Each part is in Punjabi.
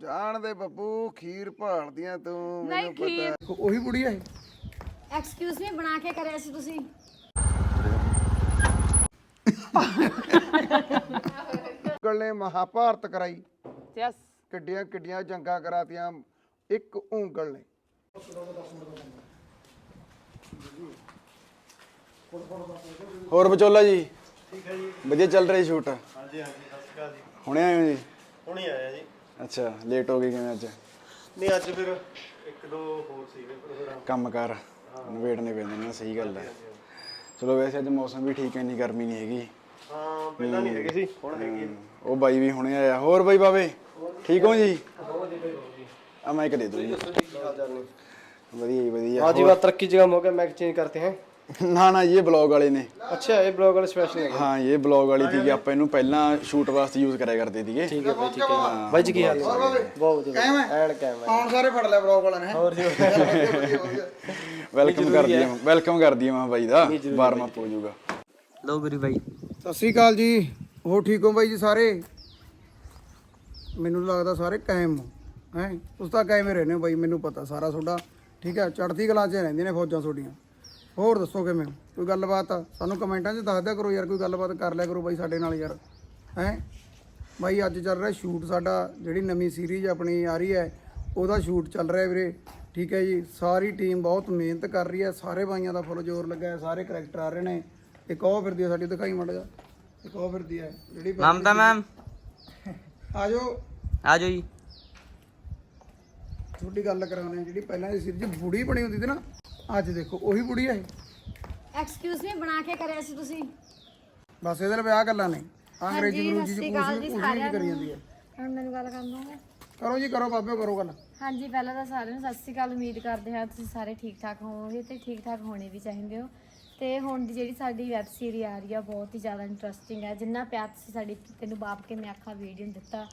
ਜਾਣ ਦੇ ਬੱਬੂ ਖੀਰ ਭਾਲਦੀਆਂ ਤੂੰ ਮੈਨੂੰ। ਪਤਾ ਉਹੀ ਬੁੜੀ ਇਹ? ਐਕਸਕਿਊਜ਼ ਮੀ ਬਣਾ ਕੇ ਕਰਿਆ ਸੀ ਤੁਸੀਂ। ਉਂਗਲ ਨੇ ਮਹਾਭਾਰਤ ਕਰਾਈ। ਯੈਸ ਕਿੱਡੀਆਂ ਕਿੱਡੀਆਂ ਜੰਗਾਂ ਕਰਾਤੀਆਂ ਇੱਕ ਉਂਗਲ ਨੇ। ਹੋਰ ਬਚੋਲਾ ਜੀ? ਠੀਕ ਹੈ ਜੀ ਵਧੀਆ ਚੱਲ ਰਹੀ ਸ਼ੂਟ? ਹਾਂਜੀ ਹਾਂਜੀ ਸਤਿ ਸ਼੍ਰੀ ਅਕਾਲ ਜੀ। ਹੁਣੇ ਆਏ ਹੋ ਜੀ? ਹੁਣੀ ਆਇਆ ਜੀ। ਅੱਛਾ ਲੇਟ ਹੋ ਗਈ ਕਿਵੇਂ ਅੱਜ ਨਹੀਂ ਅੱਜ ਫਿਰ ਇੱਕ ਦੋ ਹੋਰ ਸੀਗੇ ਪ੍ਰੋਗਰਾਮ ਕੰਮ ਕਰ ਨਵੇੜਨੇ ਪੈਂਦੇ ਨੇ ਸਹੀ ਗੱਲ ਹੈ ਚਲੋ ਵੈਸੇ ਅੱਜ ਮੌਸਮ ਵੀ ਠੀਕ ਹੈ ਨਹੀਂ ਗਰਮੀ ਨਹੀਂ ਹੈਗੀ ਹਾਂ ਪਹਿਲਾਂ ਨਹੀਂ ਹੈਗੇ ਸੀ ਹੁਣ ਹੈਗੀ ਹੈ। ਉਹ ਬਾਈ ਵੀ ਹੁਣੇ ਆਇਆ ਹੋਰ ਬਾਈ ਬਾਵੇ ਠੀਕ ਹੋ ਜੀ ਆ ਮਾਈਕ ਦੇ ਦਿਓ ਜੀ ਵਧੀਆ ਜੀ ਵਧੀਆ हाँ जी बात तरक्की जगह मौके मैक चेंज करते हैं ਨਾ ਨਾ ਇਹ ਬਲੌਗ ਵਾਲੇ ਨੇ अच्छा ये ब्लॉग वाले स्पेशल है ਹਾਂ ਇਹ ਬਲੌਗ ਵਾਲੀ ਸੀਗੀ ਆਪਾਂ ਇਹਨੂੰ ਪਹਿਲਾਂ ਸ਼ੂਟ ਵਾਸਤੇ ਯੂਜ਼ ਕਰਿਆ ਕਰਦੇ ਸੀਗੇ ਠੀਕ ਹੈ भाई ठीक है भाई जी की हाल है बहुत बढ़िया एंड कैम है ਹੁਣ ਸਾਰੇ ਫੜ ਲਿਆ ਬਲੌਗ ਵਾਲਿਆਂ ਨੇ और जी ਵੈਲਕਮ ਕਰ ਦਈਏ ਵੈਲਕਮ ਕਰ ਦਈਏ ਮੈਂ ਬਾਈ ਦਾ ਵਾਰਮ ਅਪ ਹੋ ਜਾਊਗਾ ਲੋ ਗੁਰੀ ਬਾਈ ਸਤਿ ਸ੍ਰੀ ਅਕਾਲ ਜੀ ਹੋ ਠੀਕ ਹੋ ਬਾਈ ਜੀ ਸਾਰੇ ਮੈਨੂੰ ਲੱਗਦਾ ਸਾਰੇ ਕਾਇਮ ਹੋ ਹੈ ਉਸ ਤਾਂ ਕਾਇਮ ਹੀ ਰਹਿੰਦੇ ਹੋ ਬਾਈ ਮੈਨੂੰ ਪਤਾ ਸਾਰਾ ਤੁਹਾਡਾ ਠੀਕ ਹੈ ਚੜ੍ਹਦੀ ਕਲਾ 'ਚ ਰਹਿੰਦੀਆਂ ਨੇ ਫੌਜਾਂ ਤੁਹਾਡੀਆਂ ਹੋਰ ਦੱਸੋ ਕਿਵੇਂ? ਕੋਈ ਗੱਲਬਾਤ? ਸਾਨੂੰ ਕਮੈਂਟਾਂ 'ਚ ਦੱਸ ਦਿਆ ਕਰੋ ਯਾਰ ਕੋਈ ਗੱਲਬਾਤ ਕਰ ਲਿਆ ਕਰੋ ਬਾਈ ਸਾਡੇ ਨਾਲ ਯਾਰ। ਹੈ? ਬਾਈ ਅੱਜ ਚੱਲ ਰਿਹਾ ਸ਼ੂਟ ਸਾਡਾ ਜਿਹੜੀ ਨਵੀਂ ਸੀਰੀਜ਼ ਆਪਣੀ ਆ ਰਹੀ ਹੈ ਉਹਦਾ ਸ਼ੂਟ ਚੱਲ ਰਿਹਾ ਵੀਰੇ। ਠੀਕ ਹੈ ਜੀ ਸਾਰੀ ਟੀਮ ਬਹੁਤ ਮਿਹਨਤ ਕਰ ਰਹੀ ਹੈ ਸਾਰੇ ਬਾਈਆਂ ਦਾ ਫੁੱਲ ਜ਼ੋਰ ਲੱਗਾ ਹੈ ਸਾਰੇ ਕਰੈਕਟਰ ਆ ਰਹੇ ਨੇ। ਇੱਕ ਉਹ ਫਿਰਦੀ ਹੈ ਸਾਡੀ ਦਿਖਾਈ ਮੜ ਜਾ ਇੱਕ ਉਹ ਫਿਰਦੀ ਹੈ ਜਿਹੜੀ ਮਮਤਾ ਮੈਮ। ਆ ਜਾਓ। ਆ ਜਾਓ ਜੀ। ਛੋਟੀ ਗੱਲ ਕਰਾਉਣੇ ਜਿਹੜੀ ਪਹਿਲਾਂ ਦੀ ਸੀਰੀਜ਼ ਬੁੜੀ ਬਣੀ ਹੁੰਦੀ ਸੀ ਨਾ ਅੱਜ ਦੇਖੋ ਉਹੀ ਬੁੜੀ ਇਹ। ਐਕਸਕਿਊਜ਼ ਮੀ ਬਣਾ ਕੇ ਕਰਿਆ ਸੀ ਤੁਸੀਂ। ਬਸ ਇਹਦੇ ਨਾਲ ਵਿਆਹ ਗੱਲਾਂ ਨੇ ਆਹ ਅੰਗਰੇਜ਼ੀ ਅਕਾਲ ਜੀ ਕੁਝ ਸਾਰਿਆਂ ਕਰੀ ਨੂੰ। ਜਾਂਦੀ ਹੈ। ਹੁਣ ਮੈਨੂੰ ਗੱਲ ਕਰਨ ਦੋਗੇ ਕਰੋ ਜੀ ਕਰੋ ਬਾਬਿਓ ਕਰੋ ਗੱਲ। ਹਾਂਜੀ ਪਹਿਲਾਂ ਤਾਂ ਸਾਰਿਆਂ ਨੂੰ ਸਤਿ ਸ਼੍ਰੀ ਅਕਾਲ ਉਮੀਦ ਕਰਦੇ ਹਾਂ ਤੁਸੀਂ ਸਾਰੇ ਠੀਕ ਠਾਕ ਹੋਵੋਗੇ ਤੇ ਠੀਕ ਠਾਕ ਹੋਣੇ ਵੀ ਚਾਹੀਦੇ ਹੋ। ਤੇ ਹੁਣ ਦੀ ਜਿਹੜੀ ਸਾਡੀ ਵੈਬ ਸੀਰੀ ਆ ਰਹੀ ਆ ਬਹੁਤ ਹੀ ਜ਼ਿਆਦਾ ਇੰਟਰਸਟਿੰਗ ਹੈ ਜਿੰਨਾ ਪਿਆਰ ਤੁਸੀਂ ਸਾਡੀ ਤੈਨੂੰ ਬਾਪ ਕੇ ਮੈਂ ਆਖਾ ਵੀਡੀਓ ਨੂੰ ਦਿੱਤਾ।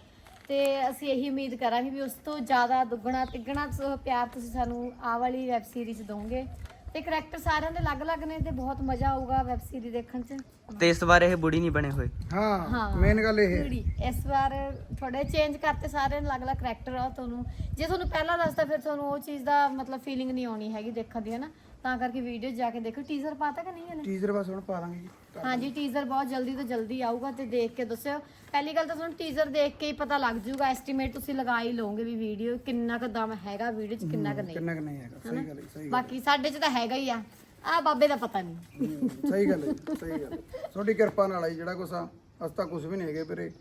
ਤੇ ਅਸੀਂ ਇਹੀ ਉਮੀਦ ਕਰਾਂਗੇ ਵੀ ਉਸ ਤੋਂ ਜ਼ਿਆਦਾ ਦੁੱਗਣਾ ਤਿੱਗਣਾ ਸ- ਪਿਆਰ ਤੁਸੀਂ ਸਾਨੂੰ ਆਹ ਵਾਲੀ ਵੈਬ ਸੀਰੀਜ਼ ਦੋਗੇ ਤੇ ਕਰੈਕਟਰ ਸਾਰਿਆਂ ਦੇ ਅਲੱਗ-ਅਲੱਗ ਨੇ ਤੇ ਬਹੁਤ ਮਜ਼ਾ ਆਊਗਾ ਵੈਬ ਸੀਰੀ ਦੇਖਣ 'ਚ। ਤੇ ਇਸ ਵਾਰ ਇਹ ਬੁੜੀ ਨਹੀਂ ਬਣੇ ਹੋਏ। ਹਾਂ। ਮੇਨ ਗੱਲ ਇਹ ਹੈ। ਇਸ ਵਾਰ ਥੋੜੇ ਚੇਂਜ ਕਰਤੇ ਸਾਰੇ ਅਲੱਗ-ਅਲੱਗ ਕਰੈਕਟਰ ਆ ਤੁਹਾਨੂੰ। ਜੇ ਤੁਹਾਨੂੰ ਪਹਿਲਾਂ ਦੱਸਦਾ ਫਿਰ ਤੁਹਾਨੂੰ ਉਹ ਚੀਜ਼ ਦਾ ਮਤਲਬ ਫੀਲਿੰਗ ਨਹੀਂ ਆਉਣੀ ਹੈਗੀ ਦੇਖਣ ਦੀ ਹੈ ਨਾ ਤਾਂ ਕਰਕੇ ਵੀਡੀਓ ਜਾ ਕੇ ਦੇਖੋ। ਟੀਜ਼ਰ ਪਾਤਾ ਕਿ ਨਹੀਂ ਹਲੇ? ਟੀਜ਼ਰ ਬਸ ਹੁਣ ਪਾ ਦਾਂਗੇ ਜੀ ਹਾਂਜੀ ਟੀਜ਼ਰ ਬਹੁਤ ਜਲਦੀ ਤੋਂ ਜਲਦੀ ਆਊਗਾ ਤੇ ਦੇਖ ਕੇ ਦੱਸਿਓ। ਪਹਿਲੀ ਗੱਲ ਤਾਂ ਤੁਹਾਨੂੰ ਟੀਜ਼ਰ ਦੇਖ ਕੇ ਹੀ ਪਤਾ ਲੱਗ ਜਾਊਗਾ। ਐਸਟੀਮੇਟ ਤੁਸੀਂ ਲਗਾ ਹੀ ਲਓਗੇ ਵੀ ਵੀਡੀਓ ਕਿੰਨਾ ਕੁ ਦਮ ਹੈਗਾ ਵੀਡੀਓ 'ਚ ਕਿੰਨਾ ਕੁ ਨਹੀਂ। ਕਿੰਨਾ ਕੁ ਨਹੀਂ ਹੈਗਾ। ਸਹੀ ਗੱਲ ਹੈ ਸਹੀ ਬਾਕੀ ਸਾਡੇ 'ਚ ਤਾਂ ਹੈਗਾ ਹੀ ਆ। ਆ ਬਾਬੇ ਦਾ ਪਤਾ ਨਹੀਂ। ਹਮ, ਸਹੀ ਗੱਲ ਹੈ ਜੀ, ਸਹੀ ਗੱਲ ਹੈ। ਤੁਹਾਡੀ ਕਿਰਪਾ ਨਾਲ ਆਈ ਜਿਹੜਾ ਕੁਛ ਆ ਅਸ ਤਾਂ ਕੁਝ ਵੀ ਨਹੀਂ ਹੈਗੇ ਵੀਰੇ।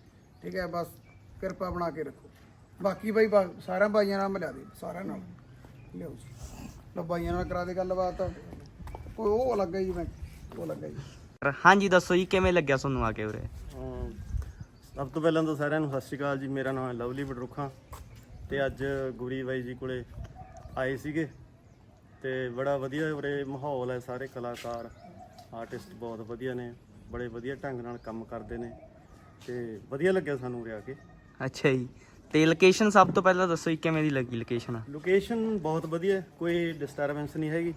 ਠੀਕ ਹੈ ਬਸ ਕਿਰਪਾ ਬਣਾ ਕੇ ਰੱਖੋ। ਬਾਕੀ ਬਾਈ ਬਾ- ਸਾਰਿਆਂ ਬਾਈਆਂ ਨਾਲ ਮਿਲਾ ਦੇ ਸਾਰਿਆਂ ਨਾਲ। ਲਿਓ ਜੀ। ਲੋ ਬਾਈਆਂ ਨਾਲ ਕਰਾ ਦੇ ਗੱਲਬਾਤ। ਕੋਈ ਉਹ ਲੱਗਾ ਜੀ ਮੈਂ ਉਹ ਲੱਗਾ ਜੀ। ਹਾਂਜੀ ਦੱਸੋ ਜੀ ਕਿਵੇਂ ਲੱਗਿਆ ਤੁਹਾਨੂੰ ਆ ਕੇ ਉਰੇ? ਸਭ ਤੋਂ ਪਹਿਲਾਂ ਤਾਂ ਸਾਰਿਆਂ ਨੂੰ ਸਤਿ ਸ਼੍ਰੀ ਅਕਾਲ ਜੀ। ਮੇਰਾ ਨਾਮ ਹੈ ਲਵਲੀ ਬਡਰੁੱਖਾ ਤੇ ਅੱਜ ਗੁਰੀ ਬਾਈ ਜੀ ਕੋਲੇ ਆਏ ਸੀਗੇ ਤੇ ਬੜਾ ਵਧੀਆ ਉਰੇ ਮਾਹੌਲ ਹੈ ਸਾਰੇ ਕਲਾਕਾਰ ਆਰਟਿਸਟ ਬਹੁਤ ਵਧੀਆ ਨੇ ਬੜੇ ਵਧੀਆ ਢੰਗ ਨਾਲ ਕੰਮ ਕਰਦੇ ਨੇ ਤੇ ਵਧੀਆ ਲੱਗਿਆ ਸਾਨੂੰ ਉਰੇ ਆ ਕੇ। ਅੱਛਾ ਜੀ। ਤੇ ਲੋਕੇਸ਼ਨ ਸਭ ਤੋਂ ਪਹਿਲਾਂ ਦੱਸੋ ਜੀ ਕਿਵੇਂ ਦੀ ਲੱਗੀ ਲੋਕੇਸ਼ਨ ਲੋਕੇਸ਼ਨ ਬਹੁਤ ਵਧੀਆ ਹੈ, ਕੋਈ ਡਿਸਟਰਬੈਂਸ ਨਹੀਂ ਹੈਗੀ।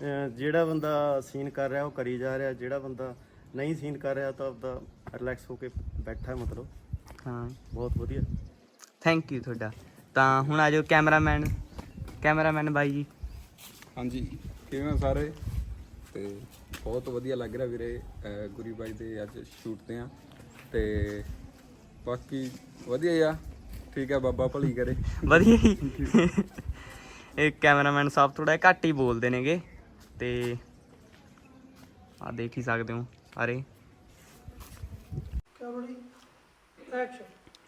ਅਹ ਜਿਹੜਾ ਬੰਦਾ ਸੀਨ ਕਰ ਰਿਹਾ ਉਹ ਕਰੀ ਜਾ ਰਿਹਾ ਜਿਹੜਾ ਬੰਦਾ ਨਹੀਂ ਸੀਨ ਕਰ ਰਿਹਾ ਤਾਂ ਆਪਦਾ ਰਿਲੈਕਸ ਹੋ ਕੇ ਬੈਠਾ ਹੈ ਮਤਲਬ। ਹਾਂ। ਬਹੁਤ ਵਧੀਆ। ਥੈਂਕ ਯੂ ਤੁਹਾਡਾ। ਤਾਂ ਹੁਣ ਆ ਜਾਓ ਕੈਮਰਾਮੈਨ ਕੈਮਰਾਮੈਨ ਬਾਈ ਜੀ। ਹਾਂਜੀ ਕਿਵੇਂ ਹੋ ਸਾਰੇ? ਤੇ ਬਹੁਤ ਵਧੀਆ ਲੱਗ ਰਿਹਾ ਵੀਰੇ ਅਹ ਗੁਰੀ ਬਾਈ ਦੇ ਅੱਜ ਸ਼ੂਟ ਤੇ ਆ। ਤੇ ਬਾਕੀ ਵਧੀਆ ਆ। ਠੀਕ ਆ ਬਾਬਾ ਭਲੀ ਕਰੇ। ਵਧੀਆ ਜੀ। ਇਹ ਕੈਮਰਾਮੈਨ ਸਾਹਿਬ ਥੋੜਾ ਘੱਟ ਹੀ ਬੋਲਦੇ ਨੇਗੇ। ਤੇ ਆ ਦੇਖ ਹੀ ਸਕਦੇ ਹੋ ਅਰੇ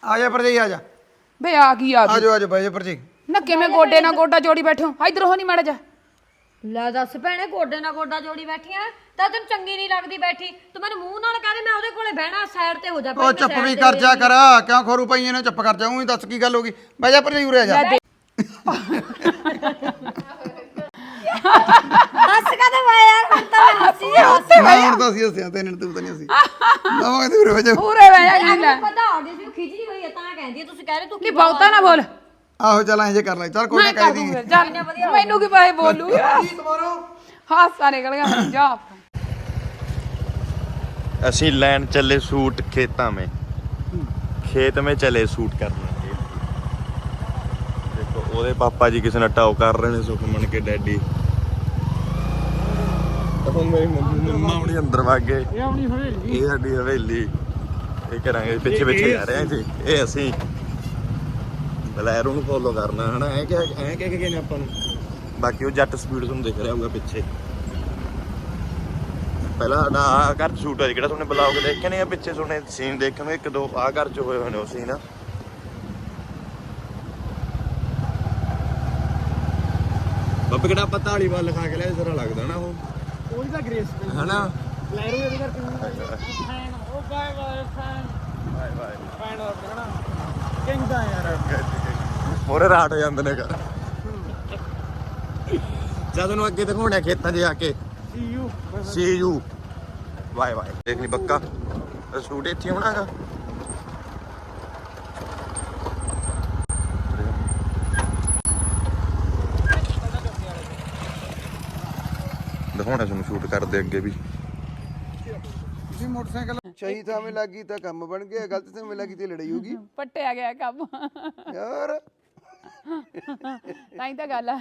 ਆ ਜਾ ਪਰਜਾਈ ਆ ਜਾ। ਬੇ ਆ ਗਈ ਆ ਆ ਜਾਓ ਆ ਜਾਓ ਬਾਈ ਜੀ ਪਰਜਾਈ ਨਾ ਕਿਵੇਂ ਗੋਡੇ ਨਾਲ ਗੋਡਾ ਜੋੜੀ ਬੈਠੇ ਹੋ? ਇਧਰ ਹੋ ਨਹੀਂ ਮੜ ਜਾ ਲੈ ਦੱਸ ਭੈਣੇ ਗੋਡੇ ਨਾਲ ਗੋਡਾ ਜੋੜੀ ਬੈਠੀ ਆ। ਤਾਂ ਤੈਨੂੰ ਚੰਗੀ ਨਹੀਂ ਲੱਗਦੀ ਬੈਠੀ। ਤੂੰ ਮੈਨੂੰ ਮੂੰਹ ਨਾਲ ਕਹਦੇ ਮੈਂ ਉਹਦੇ ਕੋਲੇ ਬਹਿਣਾ ਸਾਈਡ ਤੇ ਹੋ ਜਾ ਉਹ ਚੁੱਪ ਵੀ ਕਰ ਜਾ ਕਰ। ਕਿਉਂ ਖੋਰੂ ਪਈਏ ਨੇ ਚੁੱਪ ਕਰ ਜਾ ਉਹੀ ਦੱਸ ਕੀ ਗੱਲ ਹੋ ਗਈ। ਬਾਈ ਜਾ ਪਰਜਾਈ ਉਰੇ ਆ ਜਾ। ਹੱਸ ਕਦੇ ਵਾ ਯਾਰ ਹੁਣ ਤਾਂ ਮੈਂ ਹੱਸੀ ਮੈਂ ਹੁਣ ਤਾਂ ਅਸੀਂ ਹੱਸਿਆ ਤੇ ਇਹਨਾਂ ਤੂੰ ਤਾਂ ਨਹੀਂ ਹੱਸੀ। ਨਵਾਂ ਤੇ ਉਰੇ ਹੋ ਜਾ। ਪੂਰੇ ਬਹਿ ਜਾ ਕੀ ਲੈ। ਪਤਾ ਆਡੀਅנס ਵੀ ਖਿਜਰੀ ਹੋਈ ਹੈ ਤਾਂ ਕਹਿੰਦੀ ਤੁਸੀਂ ਕਹਿ ਰਹੇ ਤੂੰ ਨਹੀਂ ਬਹੁਤਾ ਨਾ ਬੋਲ। ਆਹੋ ਚੱਲ ਇੰਜ ਕਰ ਲੈ ਚੱਲ ਕੋਈ ਨਾ ਮੈਂ ਕਹਿ ਕਰ ਦੀ ਦੂੰ ਫਿਰ ਚੱਲ ਮੈਨੂੰ ਕੀ ਪਾਏ ਬੋਲੂ ਹਾਸਾ ਨਿਕਲ ਗਿਆ ਮੈਨੂੰ, ਜਾ ਅਸੀਂ ਲੈਣ ਚੱਲੇ सूट खेता में खेत में चले सूट करने के लिए ਉਹਦੇ ਪਾਪਾ ਜੀ ਕਿਸੇ ਨਾਲ ਟਾਓ ਕਰ ਰਹੇ ਨੇ ਸੁਖਮਨ ਕੇ ਡੈਡੀ ਹੁਣ ਮੇਰੀ ਮੰਮੀ ਮੰਮਾ ਹੁਣੀ ਅੰਦਰ ਵਗ ਗਏ ਇਹ ਆਪਣੀ ਹਵੇਲੀ ਇਹ ਸਾਡੀ ਹਵੇਲੀ ਇਹ ਕਰਾਂਗੇ ਪਿੱਛੇ ਪਿੱਛੇ ਜਾ ਰਹੇ ਹਾਂ ਜੀ ਇਹ ਅਸੀਂ ਬਲੈਰੋ ਨੂੰ ਫੋਲੋ ਕਰਨਾ ਹਨਾ? ਐ ਕਿ ਐ ਕਿ ਕਿ ਨੇ ਆਪਾਂ ਨੂੰ। ਬਾਕੀ ਉਹ ਜੱਟ ਸਪੀਡ ਤੁਹਾਨੂੰ ਦਿਖ ਰਿਹਾ ਹੋਊਗਾ ਪਿੱਛੇ। ਪਹਿਲਾਂ ਸਾਡਾ ਆਹ ਘਰ ਸ਼ੂਟ ਹੋਇਆ ਸੀ, ਕਿਹੜਾ ਤੁਹਾਨੂੰ ਬਲੌਗ ਦੇਖੇ ਨੇ ਆ? ਪਿੱਛੇ ਸੁਣੇ ਸੀਨ ਦੇਖਾਂਗੇ ਇੱਕ ਦੋ ਆਹ ਘਰ ਚ ਹੋਏ ਨੇ ਉਹ ਸੀਨ ਬੱਬੇ ਕਿਹੜਾ ਆਪਾਂ ਢਾਲੀ ਵੱਲ ਖਾ ਕੇ ਲਿਆ ਜਰਾ ਲੱਗਦਾ ਨਾ ਉਹ। ਉਹਦੀ ਤਾਂ ਗ੍ਰੇਸ ਹਨਾ? ਲੈਰੋ ਇਹਦੇ ਕਰਕੇ ਫੈਨ ਉਹ bye bye fan bye bye fan ਦਾ ਕਹਣਾ ਕਿੰਗ ਦਾ ਯਾਰ ਮੋਰੇ ਰਾਟ ਹੋ ਜਾਂਦੇ ਨੇ ਘਰ। ਜਦ ਨੂੰ ਅੱਗੇ ਦਿਖਾਉਣਾ ਖੇਤਾਂ 'ਚ ਜਾ ਕੇ। See you see you bye bye ਦੇਖ ਲਈ ਬੱਕਾ। ਸੂਟ ਇੱਥੇ ਹੋਣਾਗਾ ਦਿਖਾਉਣਾ ਤੁਹਾਨੂੰ ਸ਼ੂਟ ਕਰਦੇ ਅੱਗੇ ਵੀ। ਤੁਸੀਂ ਮੋਟਰਸਾਈਕਲ ਸਹੀ ਥਾਂ 'ਤੇ ਲੱਗੀ ਤਾਂ ਕੰਮ ਬਣ ਗਿਆ ਗਲਤ ਥਾਂ 'ਤੇ ਲੱਗੀ ਤੇ ਲੜਾਈ ਹੋਗੀ ਪੱਟਿਆ ਗਿਆ ਕੰਮ। ਯਾਰ। ਤਾਂ ਹੀ ਤਾਂ ਗੱਲ ਆ।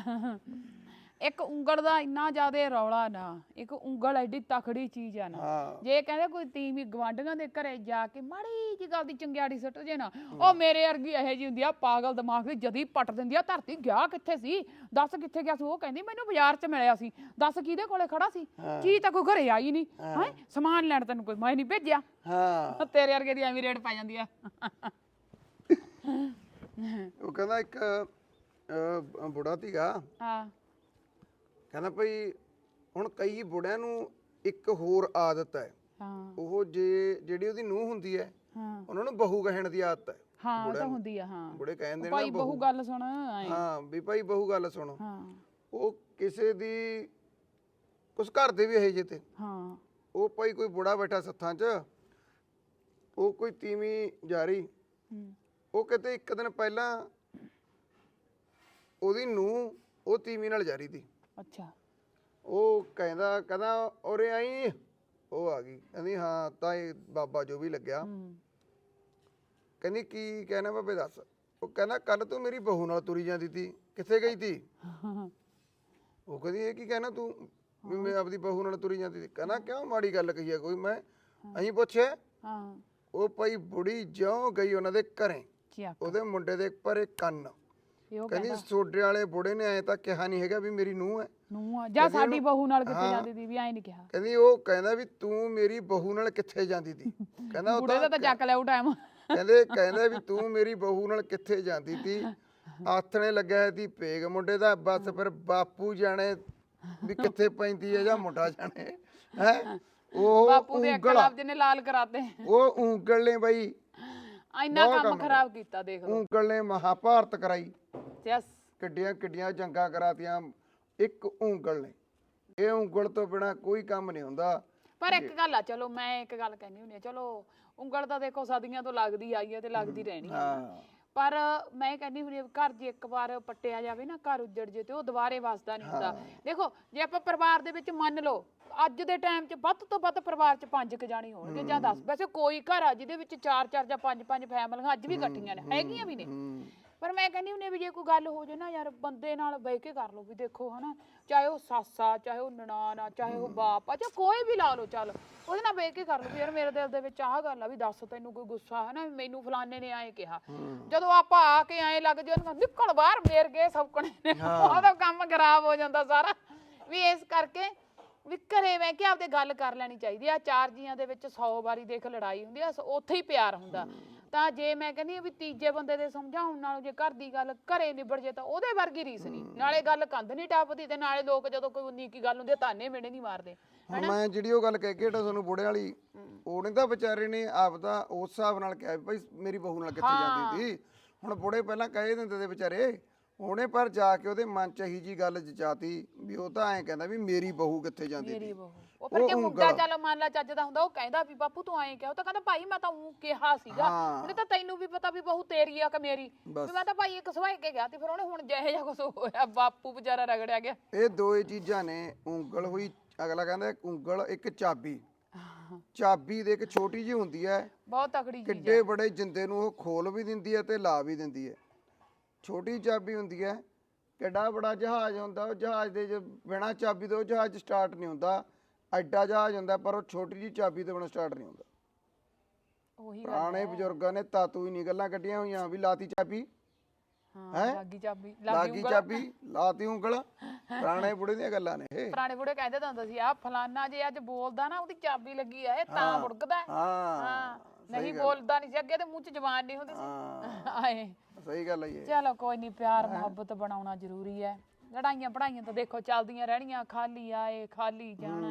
ਇੱਕ ਉਂਗਲ ਦਾ ਇੰਨਾ ਜ਼ਿਆਦਾ ਰੌਲਾ ਨਾ ਇੱਕ ਉਂਗਲ ਐਡੀ ਤਖੜੀ ਚੀਜ਼ ਆ ਨਾ। ਹਾਂ। ਜੇ ਕਹਿੰਦੇ ਕੋਈ ਤੀਵੀਂ ਗਵਾਂਢੀਆਂ ਦੇ ਘਰੇ ਜਾ ਕੇ ਮਾੜੀ ਜੀ ਗੱਲ ਦੀ ਚੰਗਿਆੜੀ ਸੁੱਟ ਜੇ ਨਾ ਉਹ ਮੇਰੇ ਵਰਗੀ ਇਹੋ ਜੀ ਹੁੰਦੀ ਆ ਪਾਗਲ ਦਿਮਾਗ ਦੀ ਜਦੀ ਪੱਟ ਦਿੰਦੀ ਆ ਧਰਤੀ ਗਿਆ ਕਿੱਥੇ ਸੀ? ਦੱਸ ਕਿੱਥੇ ਗਿਆ ਸੀ? ਉਹ ਕਹਿੰਦੀ ਮੈਨੂੰ ਬਾਜ਼ਾਰ 'ਚ ਮਿਲਿਆ ਸੀ। ਦੱਸ ਕਿਹਦੇ ਕੋਲੇ ਖੜਾ ਸੀ? ਕੀ ਤਾਂ ਕੋਈ ਘਰੇ ਆਈ ਨਹੀਂ। ਹੈ। ਸਮਾਨ ਲੈਣ ਤੈਨੂੰ ਕੋਈ ਮੈਂ ਨਹੀਂ ਭੇਜਿਆ। ਹਾਂ। ਤੇਰੇ ਵਰਗੇ ਦੀ ਐਵੇਂ ਰੇਡ ਪੈ ਜਾਂਦੀ ਆ। ਉਹ ਕਹਿੰਦਾ ਇੱਕ ਅਹ, ਬੁੜਾ ਤੀਗਾ ਹਾਂ। ਕਹਿੰਦਾ ਭਈ ਹੁਣ ਕਈ ਬੁੜਿਆਂ ਨੂੰ ਇੱਕ ਹੋਰ ਆਦਤ ਹੈ। ਹਾਂ। ਉਹ ਜੇ ਜਿਹੜੀ ਉਹਦੀ ਨੂੰਹ ਹੁੰਦੀ ਹੈ ਹਾਂ। ਉਹਨਾਂ ਨੂੰ ਬਹੂ ਕਹਿਣ ਦੀ ਆਦਤ ਹੈ। ਹਾਂ ਉਹ ਤਾਂ ਹੁੰਦੀ ਆ ਹਾਂ। ਬੁੜੇ ਕਹਿੰਦੇ ਨੇ ਭਾਈ ਨਾ ਬਹੂ। ਗੱਲ ਸੁਣ। ਹਾਂ ਵੀ ਭਾਈ ਬਹੂ ਗੱਲ ਸੁਣੋ। ਹਾਂ। ਉਹ ਕਿਸੇ ਦੀ ਕੁਛ ਘਰ ਦੇ ਵੀ ਇਹ ਜੇ ਤੇ। ਹਾਂ। ਉਹ ਭਾਈ ਕੋਈ ਬੁੜਾ ਬੈਠਾ ਸੱਥਾਂ 'ਚ ਉਹ ਕੋਈ ਤੀਵੀਂ ਜਾਰੀ। ਹੂੰ, ਉਹ ਕਿਤੇ ਇੱਕ ਦਿਨ ਪਹਿਲਾਂ ਉਹਦੀ ਨੂੰ ਉਹ ਤੀਵੀਂ ਨਾਲ ਜਾਰੀ ਤੀ ਅੱਛਾ। ਉਹ ਕਹਿੰਦਾ ਕਹਿੰਦਾ ਔਰੇ ਆਈ? ਉਹ ਆ ਗਈ। ਕਹਿੰਦੀ ਹਾਂ ਤਾਂ ਇਹ ਬਾਬਾ ਜੋ ਵੀ ਲੱਗਿਆ। ਹੂੰ। ਕਹਿੰਦੀ ਕੀ ਕਹਿਣਾ ਬਾਬੇ ਦੱਸ? ਉਹ ਕਹਿੰਦਾ ਕੱਲ ਤੂੰ ਮੇਰੀ ਬਹੂ ਨਾਲ ਤੁਰੀ ਜਾਂਦੀ ਤੀ। ਕਿੱਥੇ ਗਈ ਤੀ? ਉਹ ਕਹਿੰਦੀ ਇਹ ਕੀ ਕਹਿਣਾ ਤੂੰ? ਵੀ ਮੈਂ ਆਪਦੀ ਬਹੂ ਨਾਲ ਤੁਰੀ ਜਾਂਦੀ ਤੀ। ਕਹਿੰਦਾ ਕਿਉਂ ਮਾੜੀ ਗੱਲ ਕਹੀ ਆ ਕੋਈ? ਮੈਂ ਅਹੀਂ ਪੁੱਛਿਆ ਹਾਂ। ਉਹ ਪਈ ਬੁੜੀ ਜਿਉਂ ਗਈ ਉਹਨਾਂ ਦੇ ਘਰੇ। ਚਿਆ ਉਹਦੇ ਮੁੰਡੇ ਦੇ ਪਰੇ ਕੰਨ। ਇਹ ਉਹ ਕਹਿੰਦੀ ਸੋਡੇ ਵਾਲੇ ਬੁੜੇ ਨੇ ਐ ਤਾਂ ਕਿਹਾ ਨਹੀਂ ਹੈਗਾ ਵੀ ਮੇਰੀ ਨੂੰਹ ਹੈ। ਨੂੰ ਆ। ਜਾਂ ਸਾਡੀ ਬਹੂ ਨਾਲ ਕਿੱਥੇ ਜਾਂਦੀ ਦੀ ਵੀ ਐਂ ਨਹੀਂ ਕਿਹਾ। ਕਹਿੰਦੀ ਉਹ ਕਹਿੰਦਾ ਵੀ ਤੂੰ ਮੇਰੀ ਬਹੂ ਨਾਲ ਕਿੱਥੇ ਜਾਂਦੀ ਤੀ। ਕਹਿੰਦਾ ਉਹ ਬੁੜੇ ਦਾ ਤਾਂ ਚੱਕ ਲਿਆ ਉਹ ਟਾਈਮ ਕਹਿੰਦੇ ਕਹਿੰਦਾ ਵੀ ਤੂੰ ਮੇਰੀ ਬਹੂ ਨਾਲ ਕਿੱਥੇ ਜਾਂਦੀ ਤੀ। ਆਥਣੇ ਲੱਗਿਆ ਸੀ ਪੇਗ ਮੁੰਡੇ ਦਾ। ਬਸ ਫਿਰ ਬਾਪੂ ਜਾਣੇ ਵੀ ਕਿੱਥੇ ਪੈਂਦੀ ਹੈ ਜਾਂ ਮੁੰਡਾ ਜਾਣੇ। ਹੈ? ਉਹ ਬਾਪੂ ਦੇ ਉਂਗਲ। ਅਕਲ ਆਪ ਜਿਹਨੇ ਲਾਲ ਕਰਾਤੇ। ਉਹ ਉਂਗਲ ਨੇ ਬਈ। ਇੰਨਾ ਕੰਮ ਖਰਾਬ ਕੀਤਾ ਦੇਖ ਲਓ। ਉਂਗਲ ਨੇ ਮਹਾਭਾਰਤ ਕਰਾਈ। ਯਸ ਕਿੱਡੀਆਂ ਕਿੱਡੀਆਂ ਜੰਗਾਂ ਕਰਾਤੀਆਂ ਇੱਕ ਉਂਗਲ ਨੇ ਇਹ ਉਂਗਲ ਤੋਂ ਬਿਨਾ ਕੋਈ ਕੰਮ ਨਹੀਂ ਹੁੰਦਾ। ਪਰ ਇੱਕ ਗੱਲ ਆ ਚਲੋ ਮੈਂ ਇੱਕ ਗੱਲ ਕਹਿੰਦੀ ਹੁੰਦੀ ਆ ਚਲੋ ਉਂਗਲ ਤਾਂ ਦੇਖੋ ਸਦੀਆਂ ਤੋਂ ਲੱਗਦੀ ਆਈ ਹੈ ਤੇ ਲੱਗਦੀ ਰਹਿਣੀ ਹੈ ਹਾਂ। ਪਰ ਮੈਂ ਕਹਿੰਦੀ ਹੁੰਦੀ ਆ ਘਰ ਜੇ ਇੱਕ ਵਾਰ ਪੱਟਿਆ ਜਾਵੇ ਨਾ ਘਰ ਉੱਜੜ ਜੇ ਤੇ ਉਹ ਦੁਬਾਰੇ ਵਸਦਾ ਨਹੀਂ ਹੁੰਦਾ। ਦੇਖੋ ਜੇ ਆਪਾਂ ਪਰਿਵਾਰ ਦੇ ਵਿੱਚ ਮੰਨ ਲਓ ਅੱਜ ਦੇ ਟਾਈਮ 'ਚ ਵੱਧ ਤੋਂ ਵੱਧ ਪਰਿਵਾਰ 'ਚ ਪੰਜ ਕ ਜਾਣੇ ਹੋਣਗੇ ਜਾਂ 10 ਵੈਸੇ ਕੋਈ ਘਰ ਆ ਜਿਹਦੇ ਵਿੱਚ ਚਾਰ ਚਾਰ ਜਾਂ ਪੰਜ ਪੰਜ ਫੈਮਲੀਆਂ ਅੱਜ ਵੀ ਇਕੱਠੀਆਂ ਨੇ ਹੈਗੀਆਂ ਵੀ ਨੇ। ਪਰ ਮੈਂ ਕਹਿੰਦੀ ਹੁੰਦੀ ਵੀ ਜੇ ਕੋਈ ਗੱਲ ਹੋ ਜੇ ਨਾ ਯਾਰ ਬੰਦੇ ਨਾਲ ਬਹਿ ਕੇ ਕਰ ਲਓ ਵੀ ਦੇਖੋ ਹਨਾ ਚਾਹੇ ਉਹ ਸੱਸ ਚਾਹੇ ਉਹ ਨਨਾਣ ਆ ਚਾਹੇ ਉਹ ਬਾਪ ਆ ਚਾਹੇ ਕੋਈ ਵੀ ਲਾ ਲਓ ਚੱਲ ਉਹਦੇ ਨਾਲ ਬਹਿ ਕੇ ਕਰ ਲਓ ਵੀ ਯਾਰ ਮੇਰੇ ਦਿਲ ਦੇ ਵਿੱਚ ਆਹ ਗੱਲ ਆ ਵੀ ਦੱਸ ਤੈਨੂੰ ਕੋਈ ਗੁੱਸਾ ਹੈ ਨਾ ਮੈਨੂੰ ਫਲਾਣੇ ਨੇ ਐਂ ਕਿਹਾ। ਜਦੋਂ ਆਪਾਂ ਆ ਕੇ ਐਂ ਲੱਗ ਜੇ ਉਹਨੂੰ ਨਿਕਲ ਬਾਹਰ ਮੇਰ ਗਏ ਸੌਕਣੇ ਨੇ। ਉਹਦਾ ਕੰਮ ਖਰਾਬ ਹੋ ਜਾਂਦਾ ਸਾਰਾ। ਵੀ ਇਸ ਕਰਕੇ ਵੀ ਘਰੇ ਬਹਿ ਕੇ ਆਪਦੇ ਗੱਲ ਕਰ ਲੈਣੀ ਚਾਹੀਦੀ ਆ। ਚਾਰ ਜੀਆਂ ਦੇ ਵਿੱਚ 100 ਵਾਰੀ ਦੇਖ ਲੜਾਈ ਹੁੰਦੀ ਆ ਉੱਥੇ ਹੀ ਪਿਆਰ ਹੁੰਦਾ। ਤਾਂ ਜੇ ਮੈਂ ਕਹਿੰਦੀ ਆ ਵੀ ਤੀਜੇ ਬੰਦੇ ਦੇ ਸਮਝਾਉਣ ਨਾਲੋਂ ਜੇ ਘਰ ਦੀ ਗੱਲ ਘਰੇ ਨਿਬੜ ਜੇ ਤਾਂ ਉਹਦੇ ਵਰਗੀ ਰੀਸ ਨਹੀਂ। ਨਾਲੇ ਗੱਲ ਕੰਧ ਨਹੀਂ ਟੱਪਦੀ ਤੇ ਨਾਲੇ ਲੋਕ ਜਦੋਂ ਕੋਈ ਉਨੀ ਕੀ ਗੱਲ ਹੁੰਦੀ ਆ, ਤਾਨੇ ਮੇੜੇ ਨਹੀਂ ਮਾਰਦੇ ਹੁਣ ਮੈਂ ਜਿਹੜੀ ਉਹ ਗੱਲ ਕਹਿ ਕੇ ਹਟਾ ਤੁਹਾਨੂੰ ਬੁੜੇ ਵਾਲੀ ਉਹਨੇ ਤਾਂ ਵਿਚਾਰੇ ਨੇ ਆਪਦਾ ਉਸ ਹਿਸਾਬ ਨਾਲ ਕਿਹਾ ਵੀ ਭਾਈ ਮੇਰੀ ਬਹੂ ਨਾਲ ਕਿੱਥੇ ਜਾਂਦੀ ਸੀ ਹੁਣ ਬੁੜੇ ਪਹਿਲਾਂ ਕਹਿ ਦਿੰਦੇ ਤੇ ਵਿਚਾਰੇ ਉਹਨੇ ਪਰ ਜਾ ਕੇ ਉਹਦੇ ਮਨ ਚ ਇਹੀ ਜੀ ਗੱਲ ਜਚਾਤੀ ਵੀ ਉਹ ਤਾਂ ਐਂ ਕਹਿੰਦਾ ਵੀ ਮੇਰੀ ਬਹੂ ਕਿੱਥੇ ਜਾਂਦੀ ਮੇਰੀ ਸੀ। ਬਹੂ। ਉਹ ਪਰ ਜੇ ਮੁੰਡਾ ਚੱਲ ਮੰਨ ਲਾ ਚੱਜ ਦਾ ਹੁੰਦਾ ਉਹ ਕਹਿੰਦਾ ਵੀ ਬਾਪੂ ਤੂੰ ਐਂ ਕਿਹਾ ਉਹ ਤਾਂ ਕਹਿੰਦਾ ਭਾਈ ਮੈਂ ਤਾਂ ਉਹ ਕਿਹਾ ਸੀਗਾ। ਹਾਂ। ਉਹਨੇ ਤਾਂ ਤੈਨੂੰ ਵੀ ਪਤਾ ਵੀ ਬਹੂ ਤੇਰੀ ਆ ਕਿ ਮੇਰੀ। ਵੀ ਮੈਂ ਤਾਂ ਭਾਈ ਇੱਕ ਸਵਾਈ ਕੇ ਗਿਆ ਤੇ ਫਿਰ ਉਹਨੇ ਹੁਣ ਜਿਹੇ ਜਿਹਾ ਕੁਝ ਹੋਇਆ ਬਾਪੂ ਵਿਚਾਰਾ ਰਗੜਿਆ ਗਿਆ। ਇਹ ਦੋਏ ਚੀਜ਼ਾਂ ਨੇ ਉਂਗਲ ਹੋਈ ਅਗਲਾ ਕਹਿੰਦਾ ਇੱਕ ਉਂਗਲ ਇੱਕ ਚਾਬੀ। ਚਾਬੀ ਦੇ ਇੱਕ ਛੋਟੀ ਜੀ ਹੁੰਦੀ ਹੈ ਬਹੁਤ ਤਕੜੀ ਚੀਜ਼ ਕਿੱਡੇ ਬੜੇ ਜਿੰਦੇ ਨੂੰ ਉਹ ਖੋਲ ਵੀ ਦਿੰਦੀ ਹੈ ਤੇ ਲਾ ਵੀ ਦਿੰਦੀ ਹੈ। ਛੋਟੀ ਚਾਬੀ ਹੁੰਦੀ ਹੈ ਕਿੱਡਾ ਬੜਾ ਜਹਾਜ਼ ਹੁੰਦਾ ਉਹ ਜਹਾਜ਼ ਦੇ ਜੇ ਬਿਨਾ ਚਾਬੀ ਤੋਂ ਉਹ ਜਹਾਜ਼ ਸਟਾਰਟ ਨਹੀਂ ਹੁੰਦਾ। ਐਡਾ ਜਹਾਜ਼ ਹੁੰਦਾ ਪਰ ਉਹ ਛੋਟੀ ਜੀ ਚਾਬੀ ਤੋਂ ਬਿਨਾ ਸਟਾਰਟ ਨਹੀਂ ਹੁੰਦਾ। ਉਹੀ ਪੁਰਾਣੇ ਬਜ਼ੁਰਗਾਂ ਨੇ ਤਾਤੂ ਹੀ ਨਹੀਂ ਗੱਲਾਂ ਕੱਢੀਆਂ ਹੋਈਆਂ ਵੀ ਲਾਤੀ ਚਾਬੀ। ਹਾਂ ਲਾਗੀ ਚਾਬੀ ਲਾਗੀ ਚਾਬੀ ਲਾਤੀ ਉਂਗਲ। ਪੁਰਾਣੇ ਬੁੜੇ ਦੀਆਂ ਗੱਲਾਂ ਨੇ ਇਹ। ਪੁਰਾਣੇ ਬੁੜੇ ਕਹਿੰਦੇ ਤਾਂ ਹੁੰਦਾ ਸੀ ਆ ਫਲਾਨਾ ਜੇ ਅੱਜ ਬੋਲਦਾ ਨਾ ਉਹਦੀ ਚਾਬੀ ਲੱਗੀ ਆ ਇਹ ਤਾਂ ਮੁੜਕਦਾ ਹੈ। ਹਾਂ। ਹਾਂ। ਨਹੀਂ ਬੋਲਦਾ ਨਹੀਂ ਸੀ ਅੱਗੇ ਤੇ ਮੂੰਹ 'ਚ ਜ਼ਬਾਨ ਨਹੀਂ ਹੁੰਦੀ ਸੀ। ਆਏ। ਸਹੀ ਗੱਲ ਹੈ ਇਹ। ਚਲੋ ਕੋਈ ਨਹੀਂ ਪਿਆਰ ਮੁਹੱਬਤ ਬਣਾਉਣਾ ਜ਼ਰੂਰੀ ਹੈ। ਲੜਾਈਆਂ ਪੜਾਈਆਂ ਤਾਂ ਦੇਖੋ ਚੱਲਦੀਆਂ ਰਹਿਣੀਆਂ ਖਾਲੀ ਆਏ ਖਾਲੀ ਜਾਣਾ।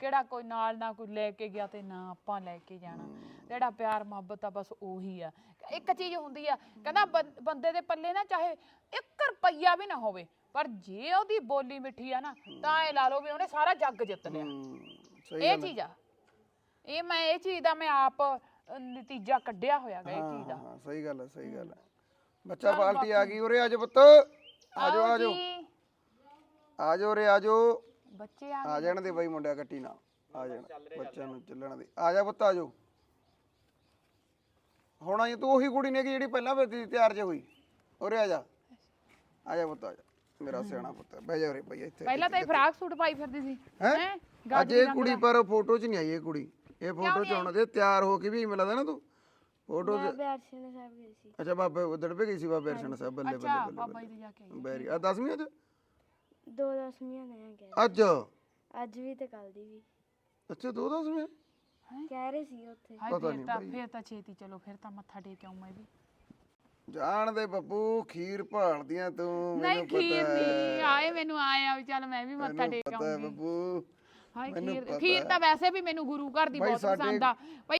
ਕਿਹੜਾ ਕੋਈ ਨਾਲ ਨਾ ਕੋਈ ਲੈ ਕੇ ਗਿਆ ਤੇ ਨਾ ਆਪਾਂ ਲੈ ਕੇ ਜਾਣਾ। ਜਿਹੜਾ ਪਿਆਰ ਮੁਹੱਬਤ ਆ ਬਸ ਉਹੀ ਆ। ਇੱਕ ਚੀਜ਼ ਹੁੰਦੀ ਆ ਕਹਿੰਦਾ ਬੰਦੇ ਦੇ ਪੱਲੇ ਨਾ ਚਾਹੇ 1 ਰੁਪਈਆ ਵੀ ਨਾ ਹੋਵੇ ਪਰ ਜੇ ਉਹਦੀ ਬੋਲੀ ਮਿੱਠੀ ਆ ਨਾ ਤਾਂ ਇਹ ਲਾ ਲਓ ਵੀ ਉਹਨੇ ਸਾਰਾ ਜੱਗ ਜਿੱਤ ਲਿਆ। ਇਹ ਚੀਜ਼ ਆ। ਇਹ ਮੈਂ ਇਹ ਚੀਜ਼ ਦਾ ਮੈਂ ਆਪ ਨਤੀਜਾ ਕੱਢਿਆ ਹੋਇਆ ਗਾ ਇਹ ਚੀਜ਼ ਦਾ। ਹਾਂ ਸਹੀ ਗੱਲ ਹੈ ਸਹੀ ਗੱਲ ਹੈ। ਬੱਚਾ ਬਾਲਟੀ ਆ ਗਈ ਉਰੇ ਆਜੋ ਪੁੱਤ। ਆਜੋ ਆਓ ਆਜੋ ਜੀ, ਆਜੋ ਉਰੇ ਆਜੋ ਬੱਚੇ ਆ ਆ ਜਾਣ ਦੇ ਬਾਈ ਮੁੰਡਿਆ ਕੱਟੀ ਨਾ ਆ ਜਾਣ ਬੱਚਿਆਂ ਨੂੰ ਚੱਲਣ ਦੇ। ਆ ਜਾ ਪੁੱਤ ਆਜੋ ਹੁਣ ਆਈ ਤੂੰ ਉਹੀ ਕੁੜੀ ਨੇ ਕਿ ਜਿਹੜੀ ਪਹਿਲਾਂ ਵੀ ਤਿਆਰ ਜੇ ਹੋਈ। ਉਰੇ ਆ ਜਾ। ਆ ਜਾ ਪੁੱਤ ਆ ਜਾ। ਮੇਰਾ ਸਿਆਣਾ ਪੁੱਤ ਬਹਿ ਜਾ ਉਰੇ ਬਈ ਇੱਥੇ ਪਹਿਲਾਂ ਤਾਂ ਇਹ ਫਰਾਕ ਸੂਟ ਪਾਈ ਫਿਰਦੀ ਸੀ। ਹੈਂ? ਹੈਂ? ਅੱਜ ਇਹ ਕੁੜੀ ਪਰ ਫੋਟੋ 'ਚ ਨਹੀਂ ਆਈ ਇਹ ਕੁੜੀ। ਇਹ ਫੋਟੋ 'ਚ ਆਉਣ ਦੇ ਤਿਆਰ ਹੋ ਕੇ ਵੀ ਮਿਲਦਾ ਨਾ ਤੂੰ। ਫੋਟੋ ਬੈਰਸ਼ਨ ਸਾਹਿਬ ਸੀ। ਅੱਛਾ ਬਾਬੇ ਉਧੜ ਪੇ ਗਈ ਸੀ ਬਾਬੇ ਅਰਸ਼ਨ ਸਾਹਿਬ ਬੱਲੇ ਬੱਲੇ ਬੱਲੇ ਬਾਬਾ ਜੀ ਦੇ ਜਾ ਕੇ ਆਈ। ਬੈਰੀ ਆ 10ਵੀਂ ਅੱਜ? ਦੋ ਦਸਵੀਆਂ ਨੇ ਗਏ ਅੱਜ? ਅੱਜ ਵੀ ਤੇ ਕੱਲ ਦੀ ਵੀ। ਅੱਛਾ ਦੋ 10ਵੀਂ ਕਹਿ ਰਹੇ ਸੀ ਉੱਥੇ। ਹਾਏ ਫੇਰ ਤਾਂ ਫੇਰ ਤਾਂ ਛੇਤੀ ਚਲੋ ਫਿਰ ਤਾਂ ਮੱਥਾ ਟੇਕ ਆਉਂ ਮੈਂ ਵੀ। ਜਾਣ ਦੇ ਬੱਬੂ ਖੀਰ ਭਾਲਦੀਆਂ ਤੂੰ ਨਹੀਂ ਮੈਨੂੰ ਖੀਰ ਪਤਾ ਹੈ। ਨਹੀਂ ਆਏ ਮੈਨੂੰ ਆਇਆ ਵੀ ਚੱਲ ਮੈਂ ਵੀ ਮੱਥਾ ਮੈਨੂੰ ਟੇਕ ਪਤਾ ਹੈ ਆਉਂਗੀ ਬੱਬੂ। ਹਾਏ ਮੈਨੂੰ ਖੀਰ ਪਤਾ ਖੀਰ ਤਾਂ ਵੈਸੇ ਵੀ ਮੈਨੂੰ ਗੁਰੂ ਘਰ ਦੀ ਬਾਈ ਬਹੁਤ ਸਾਡੇ- ਪਸੰਦ ਆ। ਭਾਈ